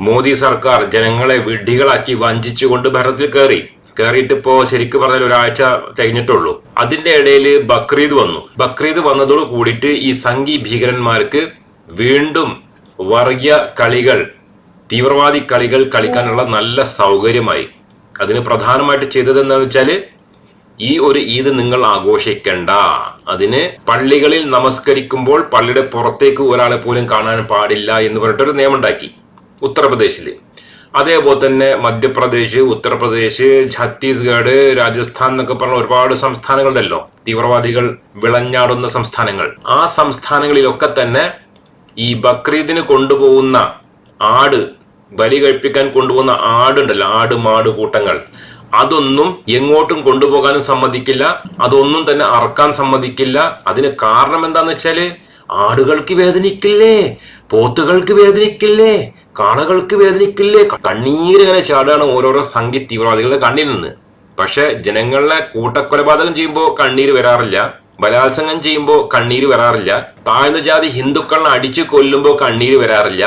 മോദി സർക്കാർ ജനങ്ങളെ വിഡ്ഢികളാക്കി വഞ്ചിച്ചുകൊണ്ട് ഭരണത്തിൽ കയറി. കയറിയിട്ട് ഇപ്പോ ശരിക്കും പറഞ്ഞാൽ ഒരാഴ്ച കഴിഞ്ഞിട്ടുള്ളൂ. അതിന്റെ ഇടയിൽ ബക്രീദ് വന്നു. ബക്രീദ് വന്നതോട് കൂടിയിട്ട് ഈ സംഘി ഭീകരന്മാർക്ക് വീണ്ടും വർഗീയ കളികൾ തീവ്രവാദി കളികൾ കളിക്കാനുള്ള നല്ല സൗകര്യമായി. അതിന് പ്രധാനമായിട്ട് ചെയ്തത് എന്താണെന്ന് വെച്ചാൽ ഈ ഒരു ഈദ് നിങ്ങൾ ആഘോഷിക്കണ്ട. അതിന് പള്ളികളിൽ നമസ്കരിക്കുമ്പോൾ പള്ളിയുടെ പുറത്തേക്ക് ഒരാളെ പോലും കാണാൻ പാടില്ല എന്ന് പറഞ്ഞിട്ടൊരു നിയമം ഉണ്ടാക്കി. ഉത്തർപ്രദേശിൽ അതേപോലെ തന്നെ മധ്യപ്രദേശ് ഉത്തർപ്രദേശ് ഛത്തീസ്ഗഡ് രാജസ്ഥാൻ എന്നൊക്കെ പറഞ്ഞ ഒരുപാട് സംസ്ഥാനങ്ങളുണ്ടല്ലോ. തീവ്രവാദികൾ വിളഞ്ഞാടുന്ന സംസ്ഥാനങ്ങൾ. ആ സംസ്ഥാനങ്ങളിലൊക്കെ തന്നെ ഈ ബക്രീദിന് കൊണ്ടുപോകുന്ന ആട് ബലി കഴിപ്പിക്കാൻ കൊണ്ടുപോകുന്ന ആടുണ്ടല്ലോ ആട് മാട് കൂട്ടങ്ങൾ. അതൊന്നും എങ്ങോട്ടും കൊണ്ടുപോകാനും സമ്മതിക്കില്ല. അതൊന്നും തന്നെ അറക്കാൻ സമ്മതിക്കില്ല. അതിന് കാരണം എന്താന്ന് വെച്ചാൽ ആടുകൾക്ക് വേദനിക്കില്ലേ? പോത്തുകൾക്ക് വേദനിക്കില്ലേ? കാളകൾക്ക് വേദനിക്കില്ലേ? കണ്ണീരിങ്ങനെ ചാടുകയാണ് ഓരോരോ സംഘി തീവ്രവാദികളുടെ കണ്ണിൽ നിന്ന്. പക്ഷെ ജനങ്ങളെ കൂട്ടക്കൊലപാതകം ചെയ്യുമ്പോൾ കണ്ണീര് വരാറില്ല. ബലാത്സംഗം ചെയ്യുമ്പോൾ കണ്ണീര് വരാറില്ല. താഴ്ന്ന ജാതി ഹിന്ദുക്കളെ അടിച്ചു കൊല്ലുമ്പോൾ കണ്ണീര് വരാറില്ല.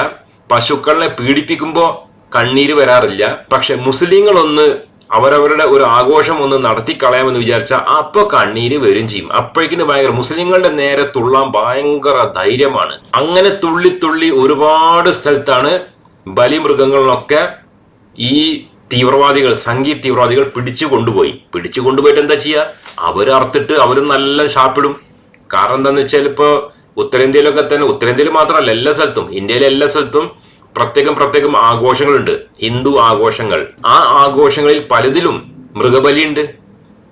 പശുക്കളെ പീഡിപ്പിക്കുമ്പോൾ കണ്ണീര് വരാറില്ല. പക്ഷെ മുസ്ലിങ്ങളൊന്ന് അവരവരുടെ ഒരു ആഘോഷം ഒന്ന് നടത്തി കളയാമെന്ന് വിചാരിച്ചാൽ അപ്പൊ കണ്ണീര് വരും ചെയ്യും. അപ്പോഴേക്കിന് ഭയങ്കര മുസ്ലിങ്ങളുടെ നേരെ തുള്ളാൻ ഭയങ്കര ധൈര്യമാണ്. അങ്ങനെ തുള്ളി തുള്ളി ഒരുപാട് സ്ഥലത്താണ് ബലിമൃഗങ്ങളിലൊക്കെ ഈ തീവ്രവാദികൾ സംഘി തീവ്രവാദികൾ പിടിച്ചു കൊണ്ടുപോയി. പിടിച്ചു കൊണ്ടുപോയിട്ട് എന്താ ചെയ്യുക അവർ അവർ നല്ല ഷാപ്പിടും കാരണം എന്താണെന്ന് വെച്ചാൽ ഇപ്പോൾ ഉത്തരേന്ത്യയിലൊക്കെ തന്നെ ഉത്തരേന്ത്യയിൽ മാത്രമല്ല എല്ലാ സ്ഥലത്തും ഇന്ത്യയിലെ എല്ലാ സ്ഥലത്തും പ്രത്യേകം പ്രത്യേകം ആഘോഷങ്ങളുണ്ട്. ഹിന്ദു ആഘോഷങ്ങൾ. ആ ആഘോഷങ്ങളിൽ പലതിലും മൃഗബലിയുണ്ട്.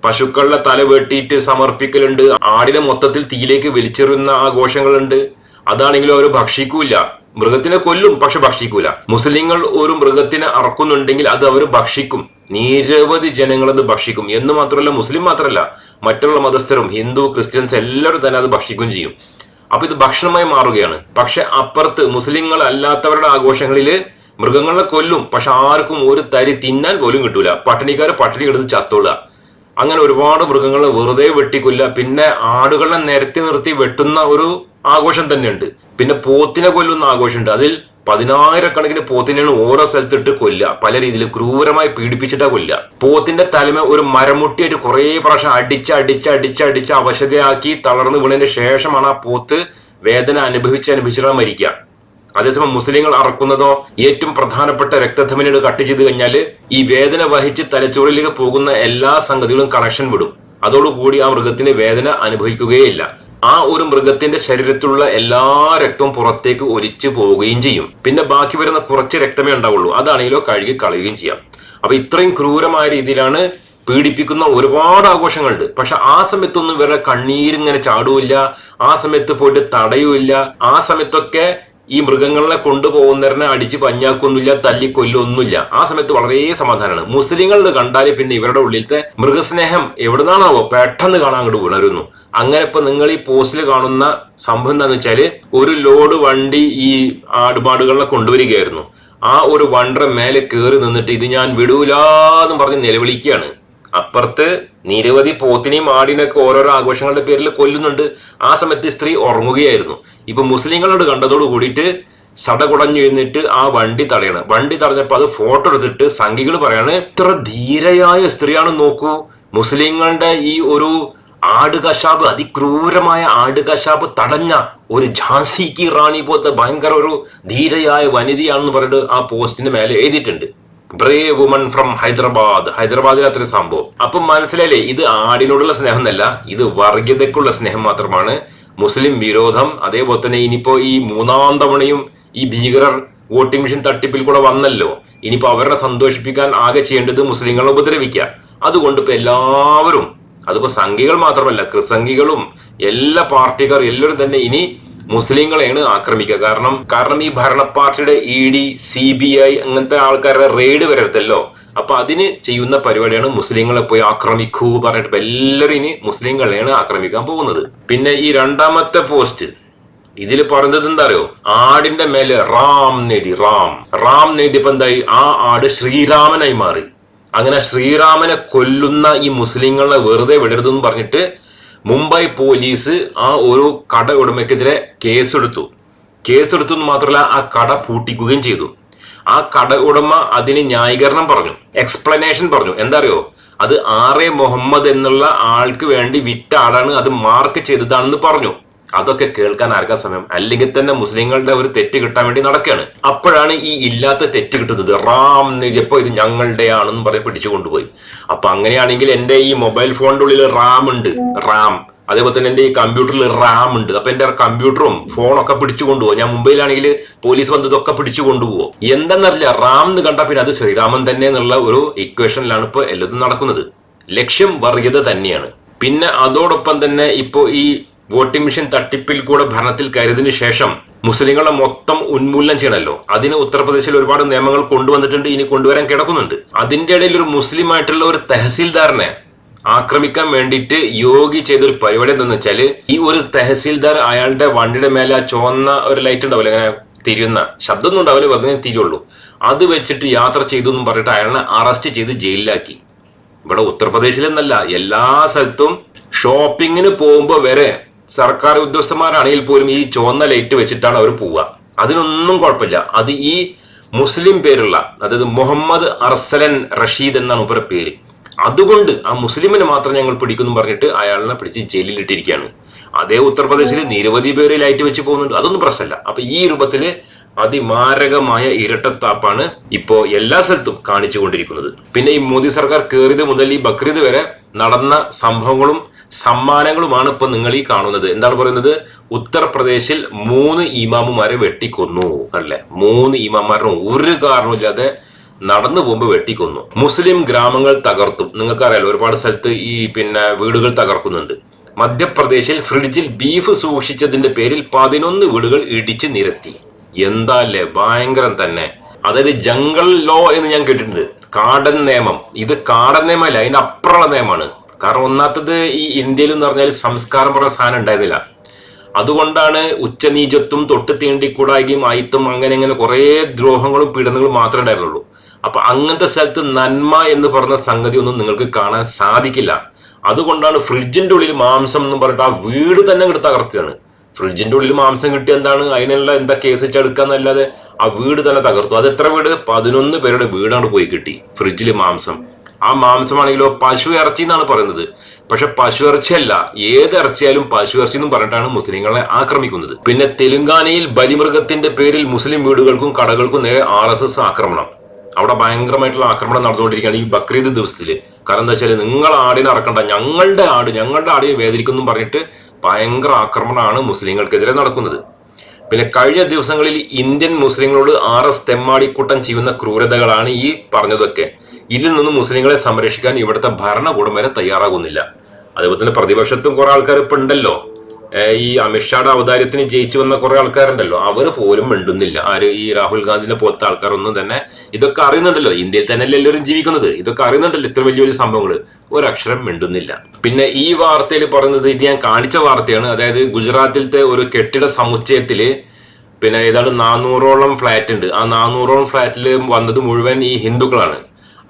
പശുക്കളുടെ തല വെട്ടിയിട്ട് സമർപ്പിക്കലുണ്ട്. ആടിനെ മൊത്തത്തിൽ തീയിലേക്ക് വലിച്ചെറിയുന്ന ആഘോഷങ്ങളുണ്ട്. അതാണെങ്കിലും അവർ ഭക്ഷിക്കൂല മൃഗത്തിനെ കൊല്ലും പക്ഷെ ഭക്ഷിക്കൂല. മുസ്ലിങ്ങൾ ഒരു മൃഗത്തിനെ അറക്കുന്നുണ്ടെങ്കിൽ അത് അവർ ഭക്ഷിക്കും. നിരവധി ജനങ്ങളത് ഭക്ഷിക്കും. എന്ന് മാത്രമല്ല മുസ്ലിം മാത്രമല്ല മറ്റുള്ള മതസ്ഥരും ഹിന്ദു ക്രിസ്ത്യൻസ് എല്ലാവരും തന്നെ അത് ഭക്ഷിക്കുകയും ചെയ്യും. അപ്പൊ ഇത് ഭക്ഷണമായി മാറുകയാണ്. പക്ഷെ അപ്പുറത്ത് മുസ്ലിങ്ങൾ അല്ലാത്തവരുടെ ആഘോഷങ്ങളിൽ മൃഗങ്ങളെ കൊല്ലും പക്ഷെ ആർക്കും ഒരു തരി തിന്നാൻ പോലും കിട്ടൂല. പട്ടിണിക്കാരെ പട്ടിണി എടുത്ത് ചത്തോളുക. അങ്ങനെ ഒരുപാട് മൃഗങ്ങളെ വെറുതെ വെട്ടിക്കൊല്ല പിന്നെ ആടുകളെ നിരത്തി നിർത്തി വെട്ടുന്ന ഒരു ആഘോഷം തന്നെയുണ്ട്. പിന്നെ പോത്തിനെ കൊല്ലുന്ന ആഘോഷമുണ്ട്. അതിൽ പതിനായിരക്കണക്കിന് പോത്തിനെയാണ് ഓരോ സ്ഥലത്തിട്ട് കൊല്ലുക. പല രീതിയിൽ ക്രൂരമായി പീഡിപ്പിച്ചിട്ടാ കൊല്ലുക. പോത്തിന്റെ തലമ ഒരു മരമുട്ടിയായിട്ട് കുറെ പ്രാവശ്യം അടിച്ച് അടിച്ച് അടിച്ച് അടിച്ച് അവശതയാക്കി തളർന്നു വീണതിന് ശേഷമാണ് ആ പോത്ത് വേദന അനുഭവിച്ച് അനുഭവിച്ചിട്ടാണ് മരിക്കുക. അതേസമയം മുസ്ലിങ്ങൾ അറക്കുന്നതോ ഏറ്റവും പ്രധാനപ്പെട്ട രക്തധമനിയുടെ കട്ട് ചെയ്ത് കഴിഞ്ഞാൽ ഈ വേദന വഹിച്ച് തലച്ചോറിലേക്ക് പോകുന്ന എല്ലാ സംഗതികളും കണക്ഷൻ വിടും. അതോടുകൂടി ആ മൃഗത്തിന് വേദന അനുഭവിക്കുകയില്ല. ആ ഒരു മൃഗത്തിന്റെ ശരീരത്തിലുള്ള എല്ലാ രക്തവും പുറത്തേക്ക് ഒലിച്ചു പോവുകയും ചെയ്യും. പിന്നെ ബാക്കി വരുന്ന കുറച്ച് രക്തമേ ഉണ്ടാവുള്ളൂ. അതാണെങ്കിലോ കഴുകി കളയുകയും ചെയ്യാം. അപ്പൊ ഇത്രയും ക്രൂരമായ രീതിയിലാണ് പീഡിപ്പിക്കുന്ന ഒരുപാട് ആഘോഷങ്ങളുണ്ട്. പക്ഷെ ആ സമയത്തൊന്നും ഇവരുടെ കണ്ണീരിങ്ങനെ ചാടൂല്ല ആ സമയത്ത് പോയിട്ട് തടയുമില്ല ആ സമയത്തൊക്കെ ഈ മൃഗങ്ങളെ കൊണ്ടുപോകുന്നവരനെ അടിച്ച് പഞ്ഞാക്കൊന്നുമില്ല തല്ലിക്കൊല്ലൊന്നുമില്ല ആ സമയത്ത് വളരെ സമാധാനമാണ്. മുസ്ലിങ്ങളിൽ കണ്ടാൽ പിന്നെ ഇവരുടെ ഉള്ളിലത്തെ മൃഗസ്നേഹം എവിടുന്നാണാവോ പെട്ടെന്ന് കാണാൻ അങ്ങോട്ട് ഉണരുന്നു. അങ്ങനെ ഇപ്പൊ നിങ്ങൾ ഈ പോസ്റ്റിൽ കാണുന്ന സംഭവം എന്താന്ന് വെച്ചാൽ ഒരു ലോഡ് വണ്ടി ഈ ആടുപാടുകളെ കൊണ്ടുവരികയായിരുന്നു. ആ ഒരു വണ്ടറ മേലെ കയറി നിന്നിട്ട് ഇത് ഞാൻ വിടൂലാന്ന് പറഞ്ഞ് നിലവിളിക്കുകയാണ്. അപ്പുറത്ത് നിരവധി പോത്തിനെയും ആടിനൊക്കെ ഓരോരോ ആഘോഷങ്ങളുടെ പേരിൽ കൊല്ലുന്നുണ്ട്. ആ സമയത്ത് സ്ത്രീ ഉറങ്ങുകയായിരുന്നു. ഇപ്പൊ മുസ്ലിങ്ങളോട് കണ്ടതോട് കൂടിയിട്ട് എഴുന്നിട്ട് ആ വണ്ടി തടയണം. വണ്ടി തടഞ്ഞപ്പോൾ അത് ഫോട്ടോ എടുത്തിട്ട് സംഘികൾ പറയാണ് ഇത്ര ധീരയായ സ്ത്രീയാണ് നോക്കൂ. മുസ്ലിങ്ങളുടെ ഈ ഒരു ആട് കശാബ് അതിക്രൂരമായ ആട് കശാബ് തടഞ്ഞ ഒരു ഝാൻസി കി റാണി പോലത്തെ ഭയങ്കര ഒരു ധീരയായ വനിതയാണെന്ന് പറഞ്ഞിട്ട് ആ പോസ്റ്റിന്റെ മേലെ എഴുതിയിട്ടുണ്ട്. Brave woman from Hyderabad. ഹൈദരാബാദിൽ അത്ര സംഭവം. അപ്പം മനസ്സിലായില്ലേ ഇത് ആടിനോടുള്ള സ്നേഹം എന്നല്ല ഇത് വർഗീയതയ്ക്കുള്ള സ്നേഹം മാത്രമാണ്. മുസ്ലിം വിരോധം അതേപോലെ തന്നെ ഇനിയിപ്പോ ഈ മൂന്നാം തവണയും ഈ ഭീകരർ വോട്ടിംഗ് മെഷീൻ തട്ടിപ്പിൽ കൂടെ വന്നല്ലോ. ഇനിയിപ്പോ അവരെ സന്തോഷിപ്പിക്കാൻ ആകെ ചെയ്യേണ്ടത് മുസ്ലിങ്ങളെ ഉപദ്രവിക്കുക അതുകൊണ്ട് ഇപ്പൊ എല്ലാവരും അതിപ്പോ സംഘികൾ മാത്രമല്ല ക്രിസംഘികളും എല്ലാ പാർട്ടിക്കാർ എല്ലാവരും തന്നെ ഇനി മുസ്ലിങ്ങളെയാണ് ആക്രമിക്കുക. കാരണം കാരണം ഈ ഭരണ പാർട്ടിയുടെ E D C B I അങ്ങനത്തെ ആൾക്കാരുടെ റെയ്ഡ് വരരുതല്ലോ. അപ്പൊ അതിന് ചെയ്യുന്ന പരിപാടിയാണ് മുസ്ലിങ്ങളെ പോയി ആക്രമിക്കൂ പറഞ്ഞിട്ട് എല്ലാവരും ഇനി മുസ്ലിങ്ങളെയാണ് ആക്രമിക്കാൻ പോകുന്നത്. പിന്നെ ഈ രണ്ടാമത്തെ പോസ്റ്റ് ഇതിൽ പറഞ്ഞത് എന്താ അറിയോ? ആടിന്റെ മേലെ റാം നേതി റാം. റാം നേതിയപ്പോ എന്തായി? ആ ആട് ശ്രീരാമനായി മാറി. അങ്ങനെ ശ്രീരാമനെ കൊല്ലുന്ന ഈ മുസ്ലിങ്ങളെ വെറുതെ വിടരുതെന്ന് പറഞ്ഞിട്ട് മുംബൈ പോലീസ് ആ ഒരു കട ഉടമയ്ക്കെതിരെ കേസെടുത്തു. കേസെടുത്തു എന്ന് മാത്രമല്ല ആ കട പൂട്ടിക്കുകയും ചെയ്തു. ആ കട ഉടമ അതിന് ന്യായീകരണം പറഞ്ഞു. എക്സ്പ്ലനേഷൻ പറഞ്ഞു. എന്താ അറിയോ അത് ആർ എ മുഹമ്മദ് എന്നുള്ള ആൾക്ക് വേണ്ടി വിറ്റ ആളാണ് അത് മാർക്ക് ചെയ്തതാണെന്ന് പറഞ്ഞു. അതൊക്കെ കേൾക്കാൻ ആർക്കാ സമയം? അല്ലെങ്കിൽ തന്നെ മുസ്ലിങ്ങളുടെ ഒരു തെറ്റ് കിട്ടാൻ വേണ്ടി നടക്കുകയാണ്. അപ്പോഴാണ് ഈ ഇല്ലാത്ത തെറ്റ് കിട്ടുന്നത്. റാം എഴുതിയപ്പോ ഇത് ഞങ്ങളുടെയാണെന്ന് പറഞ്ഞ് പിടിച്ചു കൊണ്ടുപോയി. അപ്പൊ അങ്ങനെയാണെങ്കിൽ എന്റെ ഈ മൊബൈൽ ഫോണിന്റെ ഉള്ളിൽ റാം ഉണ്ട്. റാം. അതേപോലെ തന്നെ എന്റെ ഈ കമ്പ്യൂട്ടറിൽ റാം ഉണ്ട്. അപ്പൊ എന്റെ കമ്പ്യൂട്ടറും ഫോണൊക്കെ പിടിച്ചു കൊണ്ടുപോകും. ഞാൻ മുംബൈയിലാണെങ്കിൽ പോലീസ് വന്നതൊക്കെ പിടിച്ചു കൊണ്ടുപോകും. എന്തെന്നറിയില്ല റാം എന്ന് കണ്ടാൽ പിന്നെ അത് ശ്രീരാമൻ തന്നെ എന്നുള്ള ഒരു ഇക്വേഷനിലാണ് ഇപ്പോൾ എല്ലാതും നടക്കുന്നത്. ലക്ഷ്യം വർഗീയത തന്നെയാണ്. പിന്നെ അതോടൊപ്പം തന്നെ ഇപ്പോ ഈ വോട്ടിംഗ് മെഷീൻ തട്ടിപ്പിൽ കൂടെ ഭരണത്തിൽ കയറിയതിനു ശേഷം മുസ്ലിങ്ങളെ മൊത്തം ഉന്മൂലനം ചെയ്യണമല്ലോ. അതിന് ഉത്തർപ്രദേശിൽ ഒരുപാട് നിയമങ്ങൾ കൊണ്ടുവന്നിട്ടുണ്ട് ഇനി കൊണ്ടുവരാൻ കിടക്കുന്നുണ്ട്. അതിന്റെ ഇടയിൽ ഒരു മുസ്ലിം ആയിട്ടുള്ള ഒരു തഹസീൽദാറിനെ ആക്രമിക്കാൻ വേണ്ടിയിട്ട് യോഗി ചെയ്തൊരു പരിപാടി എന്താണെന്ന് വെച്ചാൽ ഈ ഒരു തഹസീൽദാർ അയാളുടെ വണ്ടിയുടെ മേലെ ആ ചുവന്ന ഒരു ലൈറ്റ് ഉണ്ടാവില്ല അങ്ങനെ തിരിയുന്ന ശബ്ദമൊന്നും ഉണ്ടാവില്ല വെറുതെ തിരിയുള്ളൂ. അത് വെച്ചിട്ട് യാത്ര ചെയ്തു എന്നും പറഞ്ഞിട്ട് അയാളെ അറസ്റ്റ് ചെയ്ത് ജയിലിലാക്കി. ഇവിടെ ഉത്തർപ്രദേശിലെന്നല്ല എല്ലാ സ്ഥലത്തും ഷോപ്പിങ്ങിന് പോകുമ്പോൾ വരെ സർക്കാർ ഉദ്യോഗസ്ഥന്മാരാണെങ്കിൽ പോലും ഈ ചുവന്ന ലൈറ്റ് വെച്ചിട്ടാണ് അവർ പോവുക. അതിനൊന്നും കുഴപ്പമില്ല. അത് ഈ മുസ്ലിം പേരുള്ള അതായത് മുഹമ്മദ് അർസലൻ റഷീദ് എന്നാണ് ഉപര പേര്. അതുകൊണ്ട് ആ മുസ്ലിമിനെ മാത്രം ഞങ്ങൾ പിടിക്കുന്നു പറഞ്ഞിട്ട് അയാളിനെ പിടിച്ച് ജയിലിൽ ഇട്ടിരിക്കുകയാണ് അതേ ഉത്തർപ്രദേശിൽ നിരവധി പേര് ലൈറ്റ് വെച്ച് പോകുന്നുണ്ട്. അതൊന്നും പ്രശ്നമല്ല. അപ്പൊ ഈ രൂപത്തിൽ അതിമാരകമായ ഇരട്ടത്താപ്പാണ് ഇപ്പോ എല്ലാ സ്ഥലത്തും കാണിച്ചു കൊണ്ടിരിക്കുന്നത്. പിന്നെ ഈ മോദി സർക്കാർ കയറിയത് മുതൽ ഈ ബക്രീദ് വരെ നടന്ന സംഭവങ്ങളും സമ്മാനങ്ങളുമാണ് ഇപ്പൊ നിങ്ങൾ ഈ കാണുന്നത്. എന്താണ് പറയുന്നത്? ഉത്തർപ്രദേശിൽ മൂന്ന് ഇമാമുമാരെ വെട്ടിക്കൊന്നു അല്ലേ? മൂന്ന് ഇമാമാരും ഒരു കാരണമില്ലാതെ നടന്നു പോകുമ്പോൾ വെട്ടിക്കൊന്നു. മുസ്ലിം ഗ്രാമങ്ങൾ തകർത്തും. നിങ്ങൾക്കറിയാലോ ഒരുപാട് സ്ഥലത്ത് ഈ പിന്നെ വീടുകൾ തകർക്കുന്നുണ്ട്. മധ്യപ്രദേശിൽ ഫ്രിഡ്ജിൽ ബീഫ് സൂക്ഷിച്ചതിന്റെ പേരിൽ പതിനൊന്ന് വീടുകൾ ഇടിച്ച് നിരത്തി. എന്താ അല്ലേ? ഭയങ്കരം തന്നെ. അതായത് ജംഗൾ ലോ എന്ന് ഞാൻ കേട്ടിട്ടുണ്ട്. കാടൻ നിയമം. ഇത് കാടൻ നിയമമല്ല അതിന്റെ അപ്രള നിയമമാണ്. കാരണം ഒന്നാത്തത് ഈ ഇന്ത്യയിൽ എന്ന് പറഞ്ഞാൽ സംസ്കാരം പറഞ്ഞ സാധനം ഉണ്ടായിരുന്നില്ല. അതുകൊണ്ടാണ് ഉച്ചനീചത്വം തൊട്ട് തീണ്ടിക്കൂടായ്കയും ആയിത്തും അങ്ങനെ അങ്ങനെ കുറേ ദ്രോഹങ്ങളും പീഡനങ്ങളും മാത്രമേ ഉണ്ടായിരുന്നുള്ളൂ. അപ്പൊ അങ്ങനത്തെ സ്ഥലത്ത് നന്മ എന്ന് പറഞ്ഞ സംഗതി ഒന്നും നിങ്ങൾക്ക് കാണാൻ സാധിക്കില്ല. അതുകൊണ്ടാണ് ഫ്രിഡ്ജിന്റെ ഉള്ളിൽ മാംസം എന്ന് പറഞ്ഞിട്ട് ആ വീട് തന്നെ അങ്ങോട്ട് തകർക്കുകയാണ്. ഫ്രിഡ്ജിന്റെ ഉള്ളിൽ മാംസം കിട്ടിയ എന്താണ്? അതിനുള്ള എന്താ കേസ് വെച്ചെടുക്കാന്നല്ലാതെ ആ വീട് തന്നെ തകർത്തു. അത് എത്ര വീട്? പതിനൊന്ന് പേരുടെ വീടാണ് പോയി കിട്ടി ഫ്രിഡ്ജിൽ മാംസം. ആ മാംസമാണെങ്കിലോ പശു ഇറച്ചി എന്നാണ് പറയുന്നത്. പക്ഷെ പശു ഇറച്ചിയല്ല ഏത് ഇറച്ചിയാലും പശു ഇറച്ചി എന്നും പറഞ്ഞിട്ടാണ് മുസ്ലിങ്ങളെ ആക്രമിക്കുന്നത്. പിന്നെ തെലുങ്കാനയിൽ ബലിമൃഗത്തിന്റെ പേരിൽ മുസ്ലിം വീടുകൾക്കും കടകൾക്കും നേരെ ആർ എസ് എസ് ആക്രമണം. അവിടെ ഭയങ്കരമായിട്ടുള്ള ആക്രമണം നടന്നുകൊണ്ടിരിക്കുകയാണ് ഈ ബക്രീദ് ദിവസത്തിൽ. കാരണം എന്താ വെച്ചാൽ നിങ്ങൾ ആടിനെ ഇറക്കണ്ട ഞങ്ങളുടെ ആട് ഞങ്ങളുടെ ആടിനെ വേദനിക്കുന്നു പറഞ്ഞിട്ട് ഭയങ്കര ആക്രമണമാണ് മുസ്ലിങ്ങൾക്കെതിരെ നടക്കുന്നത്. പിന്നെ കഴിഞ്ഞ ദിവസങ്ങളിൽ ഇന്ത്യൻ മുസ്ലിങ്ങളോട് ആർ എസ് തെമ്മാടിക്കൂട്ടം ചെയ്യുന്ന ക്രൂരതകളാണ് ഈ പറഞ്ഞതൊക്കെ. ഇതിൽ നിന്നും മുസ്ലിങ്ങളെ സംരക്ഷിക്കാൻ ഇവിടുത്തെ ഭരണകൂടം വരെ തയ്യാറാകുന്നില്ല. അതുപോലെ തന്നെ പ്രതിപക്ഷത്തും കുറെ ആൾക്കാർ ഇപ്പൊ ഉണ്ടല്ലോ. ഈ അമിത്ഷായുടെ അവതാരത്തിന് ജയിച്ചു വന്ന കുറെ ആൾക്കാരുണ്ടല്ലോ. അവർ പോലും മിണ്ടുന്നില്ല. ആര് ഈ രാഹുൽ ഗാന്ധിനെ പോലത്തെ ആൾക്കാരൊന്നും തന്നെ ഇതൊക്കെ അറിയുന്നുണ്ടല്ലോ. ഇന്ത്യയിൽ തന്നെ എല്ലാവരും ജീവിക്കുന്നത്? ഇതൊക്കെ അറിയുന്നുണ്ടല്ലോ ഇത്ര വലിയ വലിയ സംഭവങ്ങൾ ഒരക്ഷരം മിണ്ടുന്നില്ല. പിന്നെ ഈ വാർത്തയിൽ പറയുന്നത് ഇത് ഞാൻ കാണിച്ച വാർത്തയാണ്. അതായത് ഗുജറാത്തിലത്തെ ഒരു കെട്ടിട സമുച്ചയത്തിൽ പിന്നെ ഏതാണ്ട് നാനൂറോളം ഫ്ലാറ്റ് ഉണ്ട് ആ നാനൂറോളം ഫ്ലാറ്റിൽ വന്നത് മുഴുവൻ ഈ ഹിന്ദുക്കളാണ്.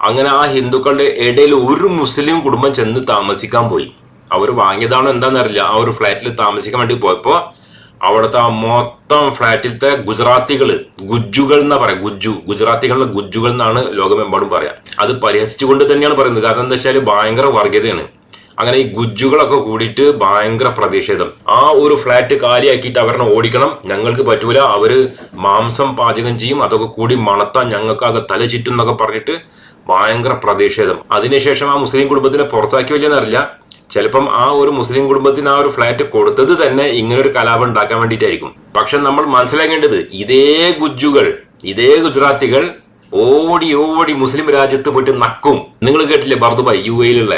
അങ്ങനെ ആ ഹിന്ദുക്കളുടെ ഇടയിൽ ഒരു മുസ്ലിം കുടുംബം ചെന്ന് താമസിക്കാൻ പോയി. അവർ വാങ്ങിയതാണോ എന്താണെന്നറിയില്ല ആ ഒരു ഫ്ലാറ്റിൽ താമസിക്കാൻ വേണ്ടി പോയപ്പോൾ അവിടുത്തെ ആ മൊത്തം ഫ്ലാറ്റിലത്തെ ഗുജറാത്തികൾ ഗുജ്ജുകൾ എന്നാ പറയാ ഗുജ്ജു ഗുജറാത്തികളുടെ ഗുജ്ജുകൾ എന്നാണ് ലോകമെമ്പാടും പറയാം. അത് പരിഹസിച്ചുകൊണ്ട് തന്നെയാണ് പറയുന്നത്. കാരണം എന്താ വെച്ചാൽ ഭയങ്കര വർഗീയതയാണ്. അങ്ങനെ ഈ ഗുജ്ജുകളൊക്കെ കൂടിയിട്ട് ഭയങ്കര പ്രതിഷേധം. ആ ഒരു ഫ്ലാറ്റ് കാലിയാക്കിയിട്ട് അവരെ ഓടിക്കണം ഞങ്ങൾക്ക് പറ്റൂല. അവർ മാംസം പാചകം ചെയ്യും അതൊക്കെ കൂടി മണത്താൻ ഞങ്ങൾക്കാകെ തല ചുറ്റും എന്നൊക്കെ പറഞ്ഞിട്ട് ഭയങ്കര പ്രതിഷേധം. അതിനുശേഷം ആ മുസ്ലിം കുടുംബത്തിനെ പുറത്താക്കി വലിയെന്നറിയില്ല ചിലപ്പം ആ ഒരു മുസ്ലിം കുടുംബത്തിന് ആ ഒരു ഫ്ലാറ്റ് കൊടുത്തത് തന്നെ ഇങ്ങനെ ഒരു കലാപം ഉണ്ടാക്കാൻ വേണ്ടിയിട്ടായിരിക്കും. പക്ഷെ നമ്മൾ മനസ്സിലാക്കേണ്ടത് ഇതേ ഗുജ്ജുകൾ ഇതേ ഗുജറാത്തികൾ ഓടി ഓടി മുസ്ലിം രാജ്യത്ത് പോയിട്ട് നക്കും. നിങ്ങൾ കേട്ടില്ലേ ബർദുബായ് യു എയിലുള്ള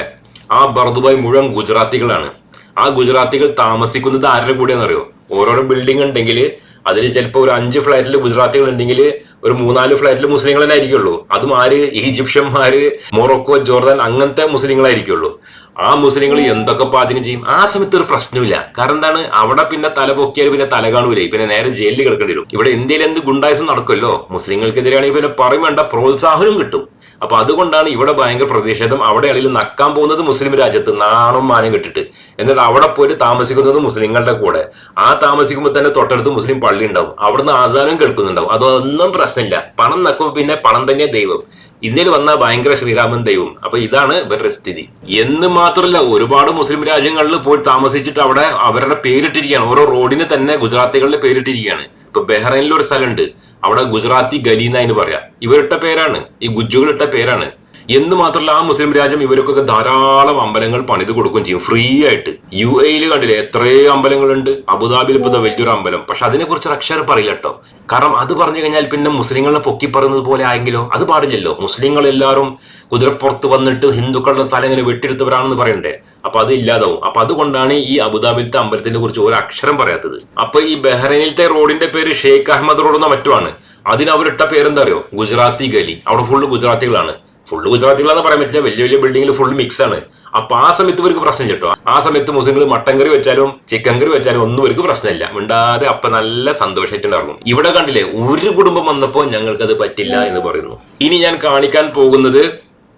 ആ ബർദുബായ് മുഴുവൻ ഗുജറാത്തികളാണ്. ആ ഗുജറാത്തികൾ താമസിക്കുന്നത് ആരുടെ കൂടെയാണെന്നറിയോ? ഓരോരോ ബിൽഡിംഗ് ഉണ്ടെങ്കിൽ അതിൽ ചിലപ്പോൾ ഒരു അഞ്ച് ഫ്ലാറ്റിൽ ഗുജറാത്തികൾ ഉണ്ടെങ്കിൽ ഒരു മൂന്നാൽ ഫ്ലാറ്റിൽ മുസ്ലിങ്ങൾ തന്നെ ആയിരിക്കുള്ളൂ. അതും ആര്? ഈജിപ്ഷ്യന്മാര് മൊറോക്കോ ജോർദാൻ അങ്ങനത്തെ മുസ്ലിങ്ങളായിരിക്കുള്ളൂ. ആ മുസ്ലിങ്ങൾ എന്തൊക്കെ പാചകം ചെയ്യും? ആ സമയത്ത് ഒരു പ്രശ്നമില്ല. കാരണം എന്താണ്? അവിടെ പിന്നെ തല പൊക്കിയാൽ പിന്നെ തല കാണൂലേ. പിന്നെ നേരെ ജയിലിൽ കിടക്കേണ്ടി വരും. ഇവിടെ ഇന്ത്യയിൽ എന്ത് ഗുണ്ടായസം നടക്കുമല്ലോ മുസ്ലിങ്ങൾക്കെതിരെയാണെങ്കിൽ പിന്നെ പറയും വേണ്ട പ്രോത്സാഹനവും കിട്ടും. അപ്പൊ അതുകൊണ്ടാണ് ഇവിടെ ഭയങ്കര പ്രതിഷേധം. അവിടെ ആണെങ്കിലും നക്കാൻ പോകുന്നത് മുസ്ലിം രാജ്യത്ത് നാണും മാനം കിട്ടിട്ട് എന്നിട്ട് അവിടെ പോയിട്ട് താമസിക്കുന്നത് മുസ്ലിങ്ങളുടെ കൂടെ. ആ താമസിക്കുമ്പോൾ തന്നെ തൊട്ടടുത്ത് മുസ്ലിം പള്ളി ഉണ്ടാവും. അവിടുന്ന് ആസാനം കേൾക്കുന്നുണ്ടാവും. അതൊന്നും പ്രശ്നമില്ല. പണം നക്കുമ്പോൾ പിന്നെ പണം തന്നെ ദൈവം. ഇന്ത്യയിൽ വന്ന ഭയങ്കര ശ്രീരാമൻ ദൈവം. അപ്പൊ ഇതാണ് ഇവരുടെ സ്ഥിതി. എന്ന് മാത്രമല്ല ഒരുപാട് മുസ്ലിം രാജ്യങ്ങളിൽ പോയി താമസിച്ചിട്ട് അവിടെ അവരുടെ പേരിട്ടിരിക്കുകയാണ്. ഓരോ റോഡിന് തന്നെ ഗുജറാത്തികളുടെ പേരിട്ടിരിക്കുകയാണ്. ഇപ്പൊ ബഹ്റൈനിൽ ഒരു സ്ഥലമുണ്ട്. അവിടെ ഗുജറാത്തി ഗലീന എന്ന് പറയാം. ഇവരിട്ട പേരാണ്. ഈ ഗുജ്ജുകൾ ഇട്ട പേരാണ്. എന്ന് മാത്രമല്ല ആ മുസ്ലിം രാജ്യം ഇവർക്കൊക്കെ ധാരാളം അമ്പലങ്ങൾ പണിത് കൊടുക്കുകയും ചെയ്യും. ഫ്രീ ആയിട്ട്. യു എയിൽ കണ്ടില്ലേ? എത്രയോ അമ്പലങ്ങളുണ്ട്. അബുദാബിയിൽ ഇപ്പോൾ വലിയൊരു അമ്പലം. പക്ഷെ അതിനെ കുറിച്ച് അക്ഷരം പറയില്ല കേട്ടോ. കാരണം അത് പറഞ്ഞു കഴിഞ്ഞാൽ പിന്നെ മുസ്ലിങ്ങളെ പൊക്കി പറയുന്നത് പോലെ ആയെങ്കിലോ? അത് പാടില്ലല്ലോ. മുസ്ലിങ്ങൾ എല്ലാവരും കുതിരപ്പുറത്ത് വന്നിട്ട് ഹിന്ദുക്കളുടെ സ്ഥലങ്ങളിൽ വെട്ടിയെടുത്തവരാണെന്ന് പറയണ്ടേ? അപ്പൊ അത് ഇല്ലാതാവും. അപ്പൊ അതുകൊണ്ടാണ് ഈ അബുദാബിലത്തെ അമ്പലത്തിനെ കുറിച്ച് ഒരു അക്ഷരം പറയാത്തത്. അപ്പൊ ഈ ബഹ്റൈനിലത്തെ റോഡിന്റെ പേര് ഷെയ്ഖ് അഹമ്മദ് റോഡ് എന്ന മറ്റുമാണ്. അതിന് അവരിട്ട പേരെന്താ അറിയോ ഗുജറാത്തി ഗലി. അവിടെ ഫുള്ള് ഗുജറാത്തികളാണ്. ഫുള്ള് ഗുജറാത്തികളാന്ന് പറയാൻ പറ്റില്ല. വലിയ വലിയ ബിൽഡിംഗിൽ ഫുൾ മിക്സ് ആണ്. അപ്പൊ ആ സമയത്ത് ഇവർക്ക് പ്രശ്നം കേട്ടോ. ആ സമയത്ത് മുസ്ലിങ്ങൾ മട്ടൻ കറി വെച്ചാലും ചിക്കൻ കറി വെച്ചാലും ഒന്നും ഇവർക്ക് പ്രശ്നമില്ല. മിണ്ടാതെ അപ്പൊ നല്ല സന്തോഷമായിട്ടുണ്ടായിരുന്നു ഇവിടെ കണ്ടില്ലേ ഒരു കുടുംബം വന്നപ്പോ ഞങ്ങൾക്കത് പറ്റില്ല എന്ന് പറയുന്നു. ഇനി ഞാൻ കാണിക്കാൻ പോകുന്നത്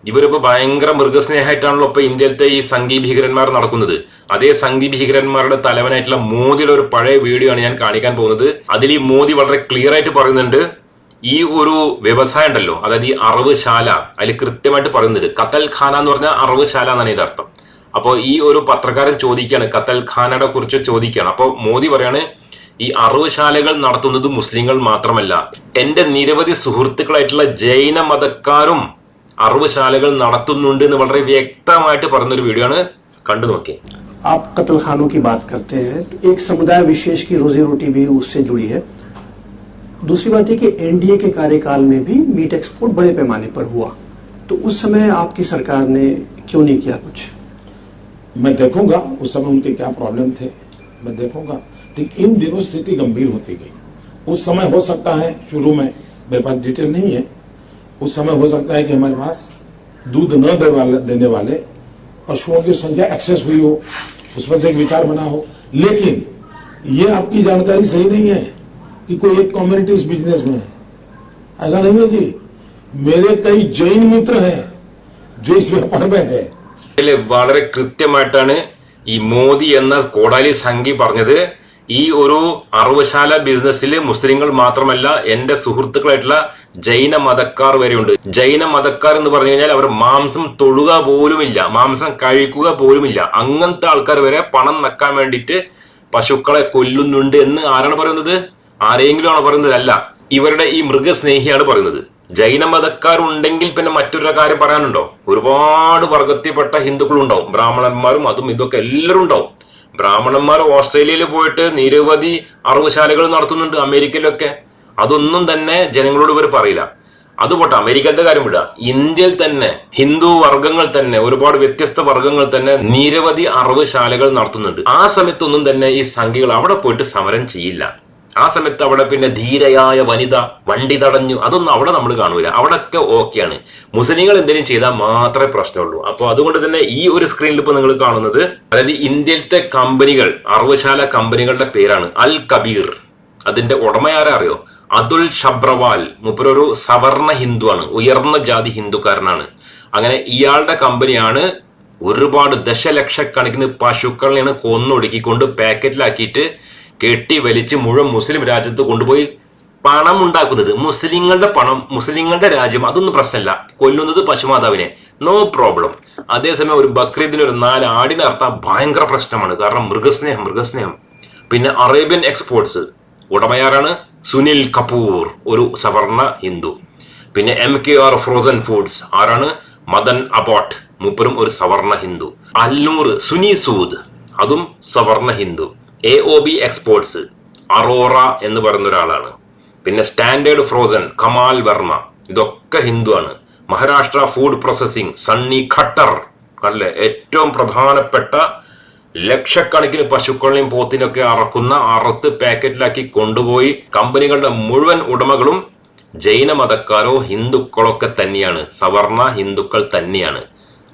ഇവരിപ്പോ ഭയങ്കര മൃഗസ്നേഹമായിട്ടാണല്ലോ ഇപ്പൊ ഇന്ത്യയിലത്തെ ഈ സംഗീ ഭീകരന്മാർ നടക്കുന്നത്. അതേ സംഗീ ഭീകരന്മാരുടെ തലവനായിട്ടുള്ള മോദിയുടെ ഒരു പഴയ വീഡിയോ ആണ് ഞാൻ കാണിക്കാൻ പോകുന്നത്. അതിൽ ഈ മോദി വളരെ ക്ലിയർ ആയിട്ട് പറയുന്നുണ്ട്. ഈ ഒരു വ്യവസായം ഉണ്ടല്ലോ അതായത് ഈ അറവുശാല അതിൽ കൃത്യമായിട്ട് പറയുന്നത് കത്തൽ ഖാന എന്ന് പറഞ്ഞാൽ അറവുശാല എന്നാണ് ഇതിന്റെ അർത്ഥം. അപ്പോൾ ഈ ഒരു പത്രക്കാരൻ ചോദിക്കുകയാണ് കത്തൽ ഖാനയുടെ കുറിച്ച് ചോദിക്കുകയാണ്. അപ്പോൾ മോദി പറയാണ് ഈ അറവുശാലകൾ നടത്തുന്നത് മുസ്ലിങ്ങൾ മാത്രമല്ല. എന്റെ നിരവധി സുഹൃത്തുക്കളായിട്ടുള്ള ജൈന മതക്കാരും അറവുശാലകൾ നടത്തുന്നുണ്ട് എന്ന് വളരെ വ്യക്തമായിട്ട് പറഞ്ഞൊരു വീഡിയോ ആണ് കണ്ടു നോക്കിയേ आप कत्ल खानों की बात करते हैं तो एक समुदाय विशेष की रोजी रोटी भी उससे जुड़ी है दूसरी बात यह कि एनडीए के कार्यकाल में भी मीट एक्सपोर्ट बड़े पैमाने पर हुआ तो उस समय आपकी सरकार ने क्यों नहीं किया कुछ मैं देखूंगा उस समय उनके क्या प्रॉब्लम थे मैं देखूंगा लेकिन इन दिनों स्थिति गंभीर होती गई उस समय हो सकता है शुरू में मेरे पास डिटेल नहीं है उस समय हो सकता है कि हमारे पास दूध न दे वाले, देने वाले पशुओं की संख्या एक्सेस हुई हो उस पर से एक विचार बना हो लेकिन ये आपकी जानकारी सही नहीं है कि कोई एक कम्युनिटी इस बिजनेस में है ऐसा नहीं है जी मेरे कई जैन मित्र हैं जो इस व्यापार में है ഇതില് വളരെ കൃത്യമായിട്ടാണ് ഈ മോദി എന്ന കോടാലി സംഘി പറഞ്ഞത് ഈ ഒരു അറുവശാല ബിസിനസ്സിൽ മുസ്ലിങ്ങൾ മാത്രമല്ല എന്റെ സുഹൃത്തുക്കളായിട്ടുള്ള ജൈന മതക്കാർ വരെയുണ്ട്. ജൈന മതക്കാർ എന്ന് പറഞ്ഞു കഴിഞ്ഞാൽ അവർ മാംസം തൊഴുക പോലുമില്ല മാംസം കഴിക്കുക പോലുമില്ല. അങ്ങനത്തെ ആൾക്കാർ വരെ പണം നക്കാൻ വേണ്ടിയിട്ട് പശുക്കളെ കൊല്ലുന്നുണ്ട് എന്ന് ആരാണ് പറയുന്നത്? ആരെങ്കിലും ആണ് പറയുന്നത്. അല്ല ഇവരുടെ ഈ മൃഗസ്നേഹിയാണ് പറയുന്നത്. ജൈന മതക്കാരുണ്ടെങ്കിൽ പിന്നെ മറ്റൊരു കാര്യം പറയാനുണ്ടോ? ഒരുപാട് വർഗത്തിൽപ്പെട്ട ഹിന്ദുക്കളുണ്ടാവും ബ്രാഹ്മണന്മാരും അതും ഇതൊക്കെ എല്ലാവരും ഉണ്ടാവും ബ്രാഹ്മണന്മാർ ഓസ്ട്രേലിയയിൽ പോയിട്ട് നിരവധി അറിവുശാലകൾ നടത്തുന്നുണ്ട് അമേരിക്കയിലൊക്കെ. അതൊന്നും തന്നെ ജനങ്ങളോട് ഇവർ പറയില്ല. അതുപോട്ടെ അമേരിക്കത്തെ കാര്യം വിടുക ഇന്ത്യയിൽ തന്നെ ഹിന്ദു വർഗങ്ങൾ തന്നെ ഒരുപാട് വ്യത്യസ്ത വർഗങ്ങൾ തന്നെ നിരവധി അറവുശാലകൾ നടത്തുന്നുണ്ട്. ആ സമയത്തൊന്നും തന്നെ ഈ സംഖ്യകൾ അവിടെ പോയിട്ട് സമരം ചെയ്യില്ല. ആ സമയത്ത് അവിടെ പിന്നെ ധീരയായ വനിത വണ്ടി തടഞ്ഞു. അതൊന്നും അവിടെ നമ്മൾ കാണൂല. അവിടെയൊക്കെ ഓക്കെയാണ്. മുസ്ലിങ്ങൾ എന്തെങ്കിലും ചെയ്താൽ മാത്രമേ പ്രശ്നമുള്ളൂ. അപ്പോൾ അതുകൊണ്ട് തന്നെ ഈ ഒരു സ്ക്രീനിൽ ഇപ്പോൾ നിങ്ങൾ കാണുന്നത് അതായത് ഇന്ത്യയിലത്തെ കമ്പനികൾ അറവുശാല കമ്പനികളുടെ പേരാണ് അൽ കബീർ. അതിന്റെ ഉടമ ആരാ അറിയോ? അതുൽ ഷബ്രവാൽ. മുപ്പരൊരു സവർണ ഹിന്ദുവാണ്. ഉയർന്ന ജാതി ഹിന്ദുക്കാരനാണ്. അങ്ങനെ ഇയാളുടെ കമ്പനിയാണ് ഒരുപാട് ദശലക്ഷക്കണക്കിന് പശുക്കളെയാണ് കൊന്നൊടുക്കിക്കൊണ്ട് പാക്കറ്റിലാക്കിയിട്ട് കെട്ടി വലിച്ച് മുഴുവൻ മുസ്ലിം രാജ്യത്ത് കൊണ്ടുപോയി പണം ഉണ്ടാക്കുന്നത് മുസ്ലിങ്ങളുടെ പണം മുസ്ലിങ്ങളുടെ രാജ്യം അതൊന്നും പ്രശ്നമല്ല. കൊല്ലുന്നത് പശുമാതാവിനെ. നോ പ്രോബ്ലം അതേസമയം ഒരു ബക്രീദിന് ഒരു നാല് ആടിനെ അർത്ഥം ഭയങ്കര പ്രശ്നമാണ്. കാരണം മൃഗസ്നേഹം മൃഗസ്നേഹം. പിന്നെ അറേബ്യൻ എക്സ്പോർട്സ്. ഉടമയാരാണ്? സുനിൽ കപൂർ ഒരു സവർണ ഹിന്ദു. പിന്നെ M K R frozen foods ആരാണ്? മദൻ അബോട്ട് മൂപ്പരും ഒരു സവർണ ഹിന്ദു. അല്ലൂർ സുനി സൂദ്. അതും സവർണ Hindu. A O B exports Arora എന്ന് പറയുന്ന ഒരാളാണ്. പിന്നെ സ്റ്റാൻഡേർഡ് ഫ്രോസൺ കമാൽ വർമ്മ ഇതൊക്കെ ഹിന്ദുവാണ് മഹാരാഷ്ട്ര ഫുഡ് പ്രോസസ്സിംഗ് സണ്ണി ഖട്ടർ അല്ലേ? ഏറ്റവും പ്രധാനപ്പെട്ട ലക്ഷക്കണക്കിന് പശുക്കളെയും പോത്തിനൊക്കെ അറക്കുന്ന അറുത്ത് പാക്കറ്റിലാക്കി കൊണ്ടുപോയി കമ്പനികളുടെ മുഴുവൻ ഉടമകളും ജൈന മതക്കാരോ ഹിന്ദുക്കളൊക്കെ തന്നെയാണ്. സവർണ ഹിന്ദുക്കൾ തന്നെയാണ്.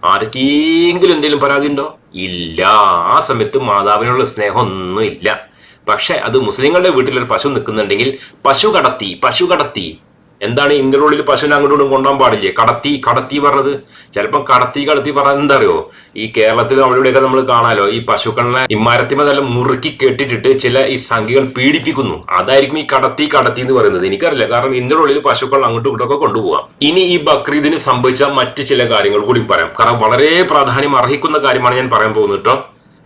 ആർക്കെങ്കിലും എന്തെങ്കിലും പരാതി ഉണ്ടോ? ഇല്ല. ആ സമയത്ത് മാതാവിനുള്ള സ്നേഹം ഒന്നും ഇല്ല പക്ഷെ അത് മുസ്ലിങ്ങളുടെ വീട്ടിലൊരു പശു നിൽക്കുന്നുണ്ടെങ്കിൽ പശു കടത്തി പശു കടത്തി. എന്താണ് ഇതിന്റെ ഉള്ളിൽ പശുവിനെ അങ്ങോട്ടും കൊണ്ടുപോകാൻ പാടില്ലേ? കടത്തി കടത്തി പറഞ്ഞത്. ചിലപ്പം കടത്തി കടത്തി പറഞ്ഞത് എന്താ അറിയോ ഈ കേരളത്തിൽ അവിടെയൊക്കെ നമ്മൾ കാണാലോ ഈ പശുക്കളെ ഇമാരത്തിമ നല്ല മുറുക്കി കെട്ടിട്ടിട്ട് ചില ഈ സംഖ്യകൾ പീഡിപ്പിക്കുന്നു. അതായിരിക്കും ഈ കടത്തി കടത്തി എന്ന് പറയുന്നത്. എനിക്കറിയില്ല. കാരണം ഇതിന്റെ ഉള്ളിൽ പശുക്കൾ അങ്ങോട്ടും ഇങ്ങോട്ടൊക്കെ കൊണ്ടുപോകാം ഇനി ഈ ബക്രീദിന് സംഭവിച്ച മറ്റ് ചില കാര്യങ്ങൾ കൂടി പറയാം. കാരണം വളരെ പ്രാധാന്യം അർഹിക്കുന്ന കാര്യമാണ് ഞാൻ പറയാൻ പോകുന്നത് കേട്ടോ.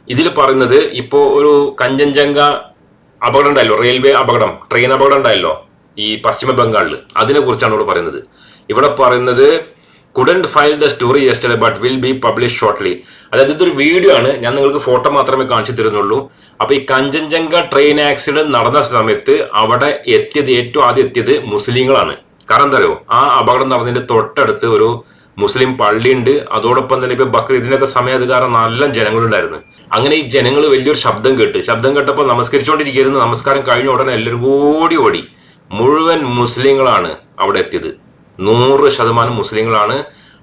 ഇതിൽ പറയുന്നത് ഇപ്പോ ഒരു കഞ്ചൻജംഗ അപകടം ഉണ്ടായല്ലോ. റെയിൽവേ അപകടം ട്രെയിൻ അപകടം ഉണ്ടായല്ലോ. ഈ പശ്ചിമ ബംഗാളിൽ അതിനെ കുറിച്ചാണ് ഇവിടെ പറയുന്നത്. ഇവിടെ പറയുന്നത് couldn't file the story yesterday but will be publish shortly അതായത് ഇതൊരു വീഡിയോ ആണ്. ഞാൻ നിങ്ങൾക്ക് ഫോട്ടോ മാത്രമേ കാണിച്ചു തരുന്നുള്ളൂ. അപ്പൊ ഈ കഞ്ചൻജംഗ ട്രെയിൻ ആക്സിഡന്റ് നടന്ന സമയത്ത് അവിടെ എത്തിയത് ഏറ്റവും ആദ്യം എത്തിയത് മുസ്ലിങ്ങളാണ്. കാരണം എന്താ പറയുക ആ അപകടം നടന്നതിന്റെ തൊട്ടടുത്ത് ഒരു മുസ്ലിം പള്ളിയുണ്ട്. അതോടൊപ്പം തന്നെ ഇപ്പൊ ബക്രീദിനൊക്കെ സമയം അത് കാരണം നല്ല ജനങ്ങളുണ്ടായിരുന്നു. അങ്ങനെ ഈ ജനങ്ങൾ വലിയൊരു ശബ്ദം കേട്ട് ശബ്ദം കേട്ടപ്പോൾ നമസ്കരിച്ചുകൊണ്ടിരിക്കുന്നു നമസ്കാരം കഴിഞ്ഞ ഉടനെ എല്ലാവരും കൂടി ഓടി. മുഴുവൻ മുസ്ലിങ്ങളാണ് അവിടെ എത്തിയത്. നൂറ് ശതമാനം മുസ്ലിങ്ങളാണ്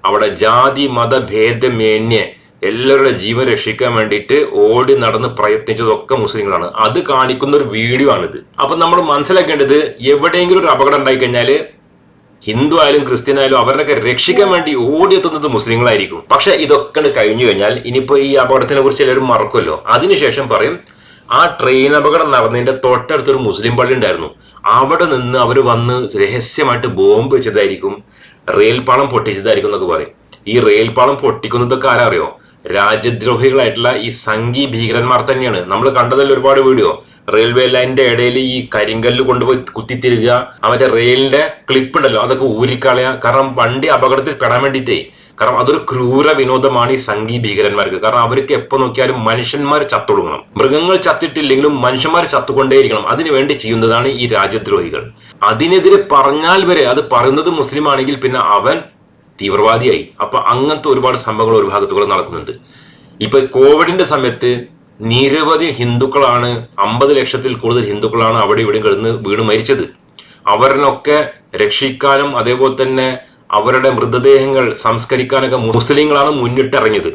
അവിടെ ജാതി മത ഭേദമേന്യേ എല്ലാവരുടെ ജീവൻ രക്ഷിക്കാൻ വേണ്ടിയിട്ട് ഓടി നടന്ന് പ്രയത്നിച്ചതൊക്കെ മുസ്ലിങ്ങളാണ്. അത് കാണിക്കുന്ന ഒരു വീഡിയോ ആണിത്. അപ്പൊ നമ്മൾ മനസ്സിലാക്കേണ്ടത് എവിടെയെങ്കിലും ഒരു അപകടം ഉണ്ടായി കഴിഞ്ഞാൽ ഹിന്ദു ആയാലും ക്രിസ്ത്യൻ ആയാലും അവരുടെയൊക്കെ രക്ഷിക്കാൻ വേണ്ടി ഓടിയെത്തുന്നത് മുസ്ലിങ്ങളായിരിക്കും. പക്ഷെ ഇതൊക്കെ കഴിഞ്ഞു കഴിഞ്ഞാൽ ഇനിയിപ്പോ ഈ അപകടത്തിനെ കുറിച്ച് എല്ലാവരും മറക്കുമല്ലോ. അതിനുശേഷം പറയും ആ ട്രെയിൻ അപകടം നടന്നതിന്റെ തൊട്ടടുത്തൊരു മുസ്ലിം പള്ളി ഉണ്ടായിരുന്നു. അവിടെ നിന്ന് അവർ വന്ന് രഹസ്യമായിട്ട് ബോംബ് വെച്ചതായിരിക്കും റെയിൽപാളം പൊട്ടിച്ചതായിരിക്കും എന്നൊക്കെ പറയും. ഈ റെയിൽപാളം പൊട്ടിക്കുന്നതൊക്കെ ആരാ അറിയോ രാജ്യദ്രോഹികളായിട്ടുള്ള ഈ സംഘി ഭീകരന്മാർ തന്നെയാണ്. നമ്മൾ കണ്ടതല്ല ഒരുപാട് വീഡിയോ? റെയിൽവേ ലൈനിന്റെ ഇടയിൽ ഈ കരിങ്കല്ല് കൊണ്ടുപോയി കുത്തിത്തിരുക അവരുടെ റെയിലിന്റെ ക്ലിപ്പ് ഉണ്ടല്ലോ അതൊക്കെ ഊരിക്കളയാ കാരണം വണ്ടി അപകടത്തിൽ പെടാൻ വേണ്ടിയിട്ടേ കാരണം അതൊരു ക്രൂര വിനോദമാണ് ഈ സംഘി ഭീകരന്മാർക്ക്. കാരണം അവർക്ക് എപ്പോ നോക്കിയാലും മനുഷ്യന്മാർ ചത്തൊടുങ്ങണം. മൃഗങ്ങൾ ചത്തിട്ടില്ലെങ്കിലും മനുഷ്യന്മാർ ചത്തുകൊണ്ടേയിരിക്കണം. അതിനുവേണ്ടി ചെയ്യുന്നതാണ് ഈ രാജ്യദ്രോഹികൾ. അതിനെതിരെ പറഞ്ഞാൽ വരെ അത് പറയുന്നത് മുസ്ലിം ആണെങ്കിൽ പിന്നെ അവൻ തീവ്രവാദിയായി. അപ്പൊ അങ്ങനത്തെ ഒരുപാട് സംഭവങ്ങൾ ഒരു ഭാഗത്തുകൂടെ നടക്കുന്നുണ്ട്. ഇപ്പൊ കോവിഡിന്റെ സമയത്ത് നിരവധി ഹിന്ദുക്കളാണ് അമ്പത് ലക്ഷത്തിൽ കൂടുതൽ ഹിന്ദുക്കളാണ് അവിടെ ഇവിടെ കിടന്ന് വീണ് മരിച്ചത്. അവരിനൊക്കെ രക്ഷിക്കാനും അതേപോലെ തന്നെ അവരുടെ മൃതദേഹങ്ങൾ സംസ്കരിക്കാനൊക്കെ മുസ്ലിങ്ങളാണ് മുന്നിട്ടിറങ്ങിയത്.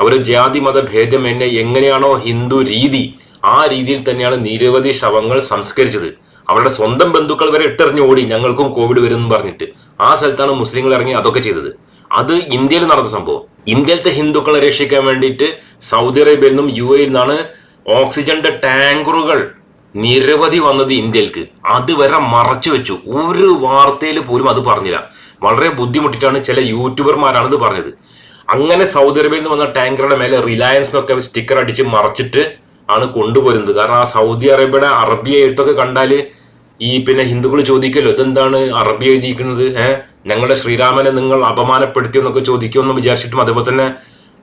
അവർ ജാതി മത ഭേദം എന്നെ എങ്ങനെയാണോ ഹിന്ദു രീതി ആ രീതിയിൽ തന്നെയാണ് നിരവധി ശവങ്ങൾ സംസ്കരിച്ചത്. അവരുടെ സ്വന്തം ബന്ധുക്കൾ വരെ ഇട്ടെറിഞ്ഞ് ഓടി ഞങ്ങൾക്കും കോവിഡ് വരും എന്ന് പറഞ്ഞിട്ട് ആ സ്ഥലത്താണ് മുസ്ലിങ്ങൾ ഇറങ്ങി അതൊക്കെ ചെയ്തത്. അത് ഇന്ത്യയിൽ നടന്ന സംഭവം. ഇന്ത്യയിലത്തെ ഹിന്ദുക്കളെ രക്ഷിക്കാൻ വേണ്ടിയിട്ട് സൗദി അറേബ്യയിൽ നിന്നും യു എയിൽ നിന്നാണ് ഓക്സിജന്റെ ടാങ്കറുകൾ നിരവധി വന്നത് ഇന്ത്യയിലേക്ക് അതുവരെ മറച്ചു വെച്ചു. ഒരു വാർത്തയിൽ പോലും അത് പറഞ്ഞില്ല. വളരെ ബുദ്ധിമുട്ടിട്ടാണ് ചില യൂട്യൂബർമാരാണ് ഇത് പറഞ്ഞത്. അങ്ങനെ സൗദി അറേബ്യയിൽ നിന്ന് വന്ന ടാങ്കറുടെ മേലെ റിലയൻസ് എന്നൊക്കെ സ്റ്റിക്കർ അടിച്ച് മറച്ചിട്ട് ആണ് കൊണ്ടുപോരുന്നത്. കാരണം ആ സൗദി അറേബ്യയുടെ അറബി എഴുത്തൊക്കെ കണ്ടാൽ ഈ പിന്നെ ഹിന്ദുക്കൾ ചോദിക്കല്ലോ ഇതെന്താണ് അറബി എഴുതിയിരിക്കുന്നത്? ഏഹ്? ഞങ്ങളുടെ ശ്രീരാമനെ നിങ്ങൾ അപമാനപ്പെടുത്തിയെന്നൊക്കെ ചോദിക്കുമെന്ന് വിചാരിച്ചിട്ടും അതേപോലെ തന്നെ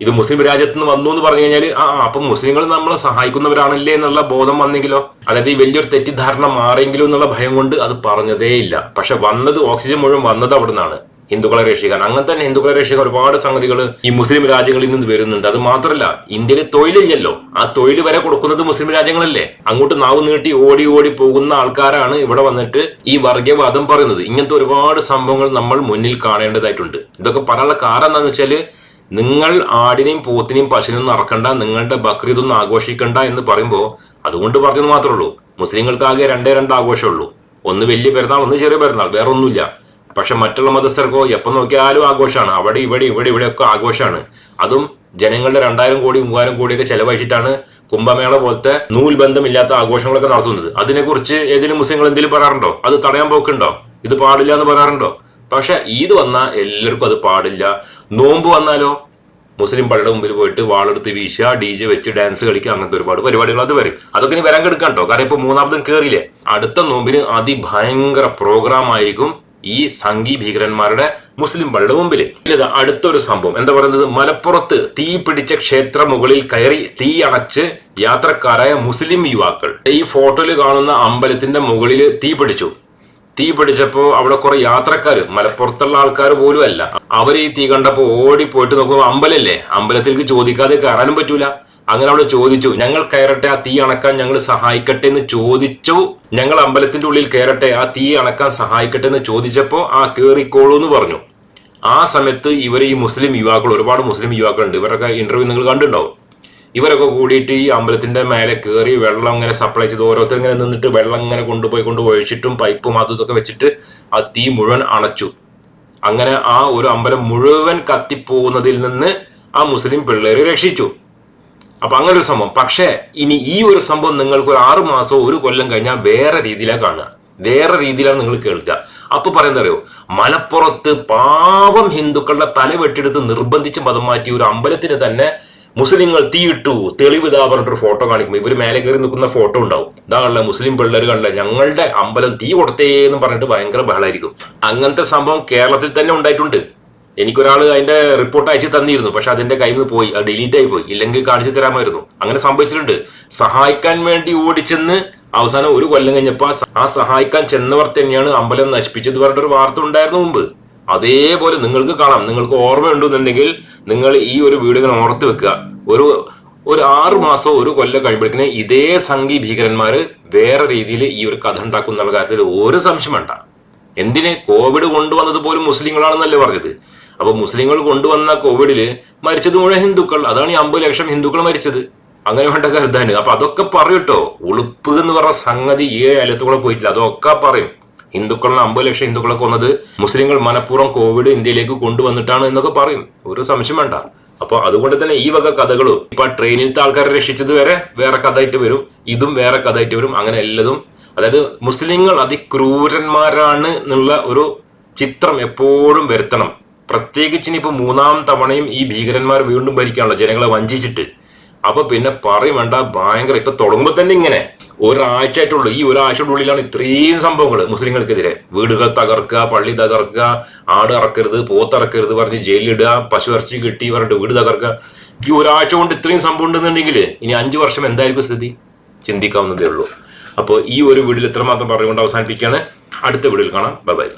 ഇത് മുസ്ലിം രാജ്യത്ത് നിന്ന് വന്നു എന്ന് പറഞ്ഞു കഴിഞ്ഞാൽ ആ അപ്പം മുസ്ലിങ്ങൾ നമ്മളെ സഹായിക്കുന്നവരാണല്ലേ എന്നുള്ള ബോധം വന്നെങ്കിലോ? അതായത് ഈ വലിയൊരു തെറ്റിദ്ധാരണ മാറിയെങ്കിലോ എന്നുള്ള ഭയം കൊണ്ട് അത് പറഞ്ഞതേയില്ല പക്ഷെ വന്നത് ഓക്സിജൻ മുഴുവൻ വന്നത് അവിടെ നിന്നാണ് ഹിന്ദുക്കളെ രക്ഷിക്കാൻ. അങ്ങനെ തന്നെ ഹിന്ദുക്കളെ രക്ഷിക്കാൻ ഒരുപാട് സംഗതികൾ ഈ മുസ്ലിം രാജ്യങ്ങളിൽ നിന്ന് വരുന്നുണ്ട്. അത് മാത്രമല്ല ഇന്ത്യയിൽ തൊഴിലില്ലല്ലോ. ആ തൊഴിൽ വരെ കൊടുക്കുന്നത് മുസ്ലിം രാജ്യങ്ങളല്ലേ? അങ്ങോട്ട് നാവ് നീട്ടി ഓടി ഓടി പോകുന്ന ആൾക്കാരാണ് ഇവിടെ വന്നിട്ട് ഈ വർഗീയവാദം പറയുന്നത്. ഇങ്ങനത്തെ ഒരുപാട് സംഭവങ്ങൾ നമ്മൾ മുന്നിൽ കാണേണ്ടതായിട്ടുണ്ട്. ഇതൊക്കെ പറയാനുള്ള കാരണം എന്താണെന്ന് വെച്ചാൽ നിങ്ങൾ ആടിനെയും പോത്തിനെയും പശുവിനെയും നടക്കണ്ട നിങ്ങളുടെ ബക്രീദ് ഒന്നും ആഘോഷിക്കണ്ട എന്ന് പറയുമ്പോൾ അതുകൊണ്ട് പറഞ്ഞത് മാത്രമേ ഉള്ളൂ. മുസ്ലിങ്ങൾക്ക് ആകെ രണ്ടേ രണ്ട് ആഘോഷമുള്ളൂ. ഒന്ന് വലിയ പെരുന്നാൾ ഒന്ന് ചെറിയ പെരുന്നാൾ വേറെ ഒന്നുമില്ല പക്ഷെ മറ്റുള്ള മതസ്ഥർക്കോ എപ്പോൾ നോക്കിയാലും ആഘോഷമാണ്. അവിടെ ഇവിടെ ഇവിടെ ഇവിടെയൊക്കെ ആഘോഷമാണ്. അതും ജനങ്ങളുടെ രണ്ടായിരം കോടി മൂവായിരം കോടിയൊക്കെ ചെലവഴിച്ചിട്ടാണ് കുംഭമേള പോലത്തെ നൂൽ ബന്ധമില്ലാത്ത ആഘോഷങ്ങളൊക്കെ നടത്തുന്നത്. അതിനെക്കുറിച്ച് ഏതെങ്കിലും മുസ്ലിങ്ങൾ എന്തെങ്കിലും പറയാറുണ്ടോ? അത് തടയാൻ പോക്കുണ്ടോ? ഇത് പാടില്ല എന്ന് പറയാറുണ്ടോ? പക്ഷെ ഈദ് വന്നാൽ എല്ലാവർക്കും അത് പാടില്ല. നോമ്പ് വന്നാലോ? മുസ്ലിം പള്ളിയുടെ മുമ്പിൽ പോയിട്ട് വാളെടുത്ത് വീശുക ഡി ജെ വെച്ച് ഡാൻസ് കളിക്കുക അങ്ങനത്തെ ഒരുപാട് പരിപാടികൾ അത് വരും. അതൊക്കെ ഇനി വരാൻ കിടക്കാട്ടോ കാരണം ഇപ്പൊ മൂന്നാമതും കയറിയില്ലേ അടുത്ത നോമ്പിന് അതിഭയങ്കര പ്രോഗ്രാം ആയിരിക്കും ഈ സംഘി ഭീകരന്മാരുടെ മുസ്ലിം പള്ളിയുടെ മുമ്പിൽ. ഇതാ അടുത്തൊരു സംഭവം. എന്താ പറയുന്നത്? മലപ്പുറത്ത് തീ പിടിച്ച ക്ഷേത്ര മുകളിൽ കയറി തീ അണച്ച് യാത്രക്കാരായ മുസ്ലിം യുവാക്കൾ. ഈ ഫോട്ടോയിൽ കാണുന്ന അമ്പലത്തിന്റെ മുകളിൽ തീ പിടിച്ചു. തീ പിടിച്ചപ്പോ അവിടെ കുറെ യാത്രക്കാർ മലപ്പുറത്തുള്ള ആൾക്കാർ പോലും അല്ല. അവർ ഈ തീ കണ്ടപ്പോ ഓടി പോയിട്ട് നോക്കുമ്പോൾ അമ്പലല്ലേ? അമ്പലത്തിലേക്ക് ചോദിക്കാതെ കയറാനും പറ്റൂല. അങ്ങനെ അവിടെ ചോദിച്ചു ഞങ്ങൾ കയറട്ടെ ആ തീ അണക്കാൻ ഞങ്ങൾ സഹായിക്കട്ടെ എന്ന് ചോദിച്ചു. ഞങ്ങൾ അമ്പലത്തിന്റെ ഉള്ളിൽ കയറട്ടെ ആ തീ അണക്കാൻ സഹായിക്കട്ടെ എന്ന് ചോദിച്ചപ്പോ ആ കേറിക്കോളൂ എന്ന് പറഞ്ഞു. ആ സമയത്ത് ഇവർ ഈ മുസ്ലിം യുവാക്കൾ ഒരുപാട് മുസ്ലിം യുവാക്കളുണ്ട്. ഇവരൊക്കെ ഇന്റർവ്യൂ നിങ്ങൾ കണ്ടിട്ടുണ്ടാവും. ഇവരൊക്കെ കൂടിയിട്ട് ഈ അമ്പലത്തിന്റെ മേലെ കയറി വെള്ളം ഇങ്ങനെ സപ്ലൈ ചെയ്ത് ഓരോരുത്തർ ഇങ്ങനെ നിന്നിട്ട് വെള്ളം ഇങ്ങനെ കൊണ്ടുപോയി കൊണ്ട് ഒഴിച്ചിട്ടും പൈപ്പും അതും ഇതൊക്കെ വെച്ചിട്ട് ആ തീ മുഴുവൻ അണച്ചു. അങ്ങനെ ആ ഒരു അമ്പലം മുഴുവൻ കത്തിപ്പോകുന്നതിൽ നിന്ന് ആ മുസ്ലിം പിള്ളേരെ രക്ഷിച്ചു. അപ്പൊ അങ്ങനെ ഒരു സംഭവം. പക്ഷേ ഇനി ഈ ഒരു സംഭവം നിങ്ങൾക്ക് ഒരു ആറു മാസം ഒരു കൊല്ലം കഴിഞ്ഞാൽ വേറെ രീതിയിലാണ് കാണുക. വേറെ രീതിയിലാണ് നിങ്ങൾ കേൾക്കുക. അപ്പൊ പറയുന്നത് അറിയോ? മലപ്പുറത്ത് പാവം ഹിന്ദുക്കളുടെ തല വെട്ടിയെടുത്ത് നിർബന്ധിച്ച് മതം മാറ്റി ഒരു അമ്പലത്തിന് തന്നെ മുസ്ലിങ്ങൾ തീയിട്ടു തെളിവ് ഇതാ പറഞ്ഞിട്ടൊരു ഫോട്ടോ കാണിക്കും ഇവർ മേലെ കയറി നിൽക്കുന്ന ഫോട്ടോ ഉണ്ടാവും. ഇതാ കണ്ട മുസ്ലിം പിള്ളേർ കണ്ടല്ല ഞങ്ങളുടെ അമ്പലം തീ കൊടുത്തേന്ന് പറഞ്ഞിട്ട് ഭയങ്കര ബഹളായിരിക്കും. അങ്ങനത്തെ സംഭവം കേരളത്തിൽ തന്നെ ഉണ്ടായിട്ടുണ്ട്. എനിക്കൊരാൾ അതിന്റെ റിപ്പോർട്ട് അയച്ചു തന്നിരുന്നു പക്ഷെ അതിന്റെ കയ്യിൽ നിന്ന് പോയി അത് ഡിലീറ്റ് ആയി പോയി ഇല്ലെങ്കിൽ കാണിച്ചു തരാമായിരുന്നു. അങ്ങനെ സംഭവിച്ചിട്ടുണ്ട്. സഹായിക്കാൻ വേണ്ടി ഓടിച്ചെന്ന് അവസാനം ഒരു കൊല്ലം കഴിഞ്ഞപ്പോൾ ആ സഹായിക്കാൻ ചെന്നവർ തന്നെയാണ് അമ്പലം നശിപ്പിച്ചത് പറഞ്ഞിട്ടൊരു വാർത്ത ഉണ്ടായിരുന്നു മുമ്പ്. അതേപോലെ നിങ്ങൾക്ക് കാണാം. നിങ്ങൾക്ക് ഓർമ്മയുണ്ടെന്നുണ്ടെങ്കിൽ നിങ്ങൾ ഈ ഒരു വീട് ഇങ്ങനെ ഓർത്ത് വെക്കുക. ഒരു ഒരു ആറു മാസം ഒരു കൊല്ലം കഴിയുമ്പോഴേക്കിന് ഇതേ സംഘി ഭീകരന്മാർ വേറെ രീതിയിൽ ഈ ഒരു കഥ ഉണ്ടാക്കും എന്നുള്ള കാര്യത്തിൽ ഒരു സംശയം വേണ്ട. എന്തിന്? കോവിഡ് കൊണ്ടുവന്നത് പോലും മുസ്ലിങ്ങളാണെന്നല്ലേ പറഞ്ഞത്. അപ്പൊ മുസ്ലിങ്ങൾ കൊണ്ടുവന്ന കോവിഡിൽ മരിച്ചത് മുഴുവൻ ഹിന്ദുക്കൾ. അതാണ് ഈ അമ്പത് ലക്ഷം ഹിന്ദുക്കൾ മരിച്ചത്. അങ്ങനെ വേണ്ട കരുതാന് അപ്പൊ അതൊക്കെ പറയൂട്ടോ ഉളുപ്പ് എന്ന് പറഞ്ഞ സംഗതി ഏഴ് അലത്തുകൂടെ പോയിട്ടില്ല. അതൊക്കെ പറയും. ഹിന്ദുക്കളിന് അമ്പത് ലക്ഷം ഹിന്ദുക്കളെ കൊന്നത് മുസ്ലിങ്ങൾ മനഃപൂർവം കോവിഡ് ഇന്ത്യയിലേക്ക് കൊണ്ടുവന്നിട്ടാണ് എന്നൊക്കെ പറയും. ഒരു സംശയം വേണ്ട. അപ്പൊ അതുകൊണ്ട് തന്നെ ഈ വക കഥകളും ഇപ്പൊ ട്രെയിനിലത്തെ ആൾക്കാരെ രക്ഷിച്ചത് വരെ വേറെ കഥയായിട്ട് വരും. ഇതും വേറെ കഥയായിട്ട് വരും. അങ്ങനെ എല്ലതും അതായത് മുസ്ലിങ്ങൾ അതിക്രൂരന്മാരാണ് എന്നുള്ള ഒരു ചിത്രം എപ്പോഴും വരുത്തണം. പ്രത്യേകിച്ച് ഇനിയിപ്പോ മൂന്നാം തവണയും ഈ ഭീകരന്മാർ വീണ്ടും ഭരിക്കാനുള്ള ജനങ്ങളെ വഞ്ചിച്ചിട്ട് അപ്പൊ പിന്നെ പറയും വേണ്ട ഭയങ്കര ഇപ്പൊ തുടങ്ങുമ്പോ തന്നെ ഇങ്ങനെ. ഒരാഴ്ച ആയിട്ടുള്ളൂ ഈ ഒരാഴ്ചയുടെ ഉള്ളിലാണ് ഇത്രയും സംഭവങ്ങൾ മുസ്ലിങ്ങൾക്കെതിരെ. വീടുകൾ തകർക്കുക പള്ളി തകർക്കുക ആട് ഇറക്കരുത് പോത്തിറക്കരുത് പറഞ്ഞ് ജയിലിടുക പശു ഇറച്ചി കിട്ടി പറഞ്ഞിട്ട് വീട് തകർക്കുക. ഈ ഒരാഴ്ച കൊണ്ട് ഇത്രയും സംഭവം ഉണ്ടെന്നുണ്ടെങ്കിൽ ഇനി അഞ്ചു വർഷം എന്തായിരിക്കും സ്ഥിതി? ചിന്തിക്കാവുന്നതേ ഉള്ളൂ. അപ്പോൾ ഈ ഒരു വീഡിയോയിൽ ഇത്രമാത്രം പറഞ്ഞുകൊണ്ട് അവസാനിപ്പിക്കുകയാണ്. അടുത്ത വീഡിയോയിൽ കാണാം. ബൈ.